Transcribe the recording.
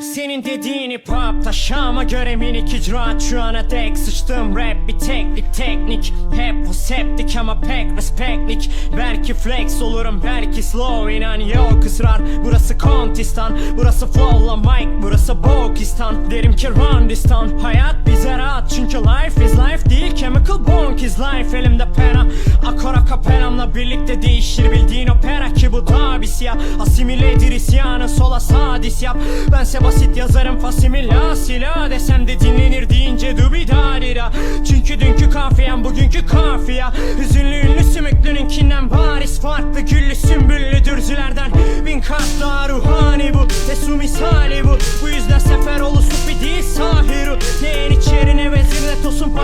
Senin dediğini pop taşama göre minik icraat şu ana dek Sıçtım rap bir teknik teknik. Hep bu septik ama pek respektlik Belki flex olurum belki slow inan yok ısrar. Burası kontistan Burası flowla mic burası bokistan. Derim ki town Hayat bize rahat. Çünkü life is life değil Chemical bonk is life. Elimde pena Akora kapelamla birlikte değişir. Bildiğin opera ki bu da bir siyah. Asimiledir isyanı sola sağ dis yap Bense basit yazarım fasimila silah Desem de dinlenir deyince dubidadira Çünkü dünkü kafiyem bugünkü kafiya Hüzünlü ünlü sümüklününkinden bariz farklı Güllü sümbüllü dürzülerden bin kat daha ruhani bu. Tesu misali bu. Bu yüzden sefer supi değil sahiru. Ne yeniçerine vezir ne tosun